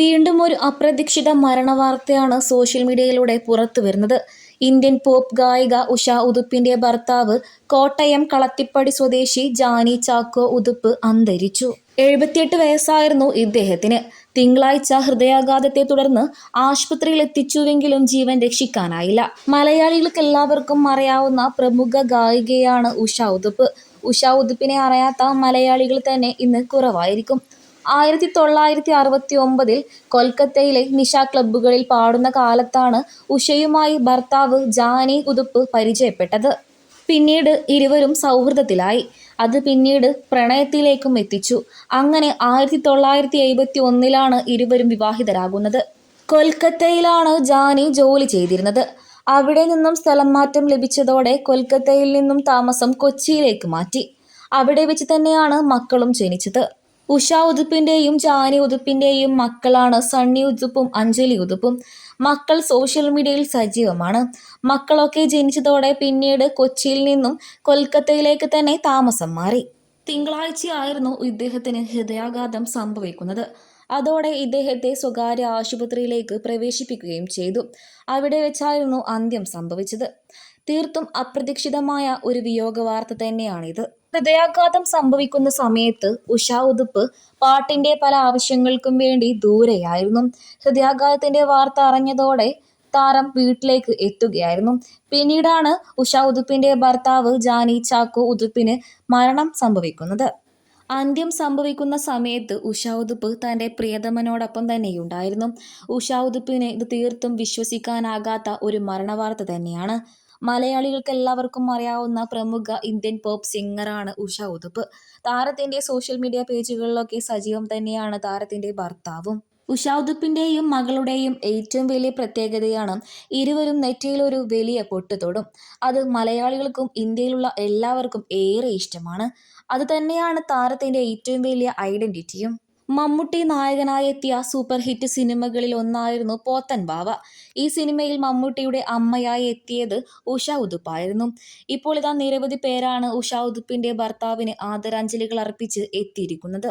വീണ്ടും ഒരു അപ്രതീക്ഷിത മരണവാർത്തയാണ് സോഷ്യൽ മീഡിയയിലൂടെ പുറത്തു വരുന്നത്. ഇന്ത്യൻ പോപ്പ് ഗായിക ഉഷ ഉതുപ്പിന്റെ ഭർത്താവ് കോട്ടയം കളത്തിപ്പടി സ്വദേശി ജാനി ചാക്കോ ഉതുപ്പ് അന്തരിച്ചു. എഴുപത്തിയെട്ട് വയസ്സായിരുന്നു ഇദ്ദേഹത്തിന്. തിങ്കളാഴ്ച ഹൃദയാഘാതത്തെ തുടർന്ന് ആശുപത്രിയിൽ എത്തിച്ചുവെങ്കിലും ജീവൻ രക്ഷിക്കാനായില്ല. മലയാളികൾക്ക് എല്ലാവർക്കും അറിയാവുന്ന പ്രമുഖ ഗായികയാണ് ഉഷ ഉതുപ്പ്. ഉഷ ഉതുപ്പിനെ അറിയാത്ത മലയാളികൾ തന്നെ ഇന്ന് കുറവായിരിക്കും. ആയിരത്തി തൊള്ളായിരത്തി അറുപത്തി ഒമ്പതിൽ കൊൽക്കത്തയിലെ നിശ ക്ലബ്ബുകളിൽ പാടുന്ന കാലത്താണ് ഉഷയുമായി ഭർത്താവ് ജാനി ഉതുപ്പ് പരിചയപ്പെട്ടത്. പിന്നീട് ഇരുവരും സൗഹൃദത്തിലായി. അത് പിന്നീട് പ്രണയത്തിലേക്കും എത്തിച്ചു. അങ്ങനെ ആയിരത്തി തൊള്ളായിരത്തി എഴുപത്തി ഒന്നിലാണ് ഇരുവരും വിവാഹിതരാകുന്നത്. കൊൽക്കത്തയിലാണ് ജാനി ജോലി ചെയ്തിരുന്നത്. അവിടെ നിന്നും സ്ഥലം മാറ്റം ലഭിച്ചതോടെ കൊൽക്കത്തയിൽ നിന്നും താമസം കൊച്ചിയിലേക്ക് മാറ്റി. അവിടെ വെച്ച് തന്നെയാണ് മക്കളും ജനിച്ചത്. ഉഷ ഉതുപ്പിന്റെയും ജാനി ഉതുപ്പിന്റെയും മക്കളാണ് സണ്ണി ഉതുപ്പും അഞ്ജലി ഉതുപ്പും. മക്കൾ സോഷ്യൽ മീഡിയയിൽ സജീവമാണ്. മക്കളൊക്കെ ജനിച്ചതോടെ പിന്നീട് കൊച്ചിയിൽ നിന്നും കൊൽക്കത്തയിലേക്ക് തന്നെ താമസം മാറി. തിങ്കളാഴ്ചയായിരുന്നു ഇദ്ദേഹത്തിന് ഹൃദയാഘാതം സംഭവിക്കുന്നത്. അതോടെ ഇദ്ദേഹത്തെ സ്വകാര്യ ആശുപത്രിയിലേക്ക് പ്രവേശിപ്പിക്കുകയും ചെയ്തു. അവിടെ വെച്ചായിരുന്നു അന്ത്യം സംഭവിച്ചത്. തീർത്തും അപ്രതീക്ഷിതമായ ഒരു വിയോഗ വാർത്ത തന്നെയാണിത്. ഹൃദയാഘാതം സംഭവിക്കുന്ന സമയത്ത് ഉഷാ ഉതുപ്പ് പാട്ടിന്റെ പല ആവശ്യങ്ങൾക്കും വേണ്ടി ദൂരെയായിരുന്നു. ഹൃദയാഘാതത്തിന്റെ വാർത്ത അറിഞ്ഞതോടെ താരം വീട്ടിലേക്ക് എത്തുകയായിരുന്നു. പിന്നീടാണ് ഉഷാ ഉതുപ്പിന്റെ ഭർത്താവ് ജാനി ചാക്കോ ഉതുപ്പിന് മരണം സംഭവിക്കുന്നത്. അന്ത്യം സംഭവിക്കുന്ന സമയത്ത് ഉഷാ ഉതുപ്പ് തന്റെ പ്രിയതമനോടൊപ്പം തന്നെയുണ്ടായിരുന്നു. ഉഷാ ഉതുപ്പിന് ഇത് തീർത്തും വിശ്വസിക്കാനാകാത്ത ഒരു മരണവാർത്ത തന്നെയാണ്. മലയാളികൾക്ക് എല്ലാവർക്കും അറിയാവുന്ന പ്രമുഖ ഇന്ത്യൻ പോപ്പ് സിംഗറാണ് ഉഷ ഉതുപ്പ്. താരത്തിന്റെ സോഷ്യൽ മീഡിയ പേജുകളിലൊക്കെ സജീവം തന്നെയാണ് താരത്തിന്റെ ഭർത്താവും. ഉഷ ഉതുപ്പിന്റെയും മകളുടെയും ഏറ്റവും വലിയ പ്രത്യേകതയാണ് ഇരുവരും നെറ്റിയിൽ ഒരു വലിയ പൊട്ട് തൊടും. അത് മലയാളികൾക്കും ഇന്ത്യയിലുള്ള എല്ലാവർക്കും ഏറെ ഇഷ്ടമാണ്. അത് തന്നെയാണ് താരത്തിന്റെ ഏറ്റവും വലിയ ഐഡന്റിറ്റിയും മമ്മൂട്ടി നായകനായി എത്തിയ സൂപ്പർ ഹിറ്റ് സിനിമകളിൽ ഒന്നായിരുന്നു പോത്തൻ ബാവ. ഈ സിനിമയിൽ മമ്മൂട്ടിയുടെ അമ്മയായി എത്തിയത് ഉഷ ഉതുപ്പായിരുന്നു. ഇപ്പോൾ ഇതാ നിരവധി പേരാണ് ഉഷ ഉതുപ്പിന്റെ ഭർത്താവിന് ആദരാഞ്ജലികൾ അർപ്പിച്ച് എത്തിയിരിക്കുന്നത്.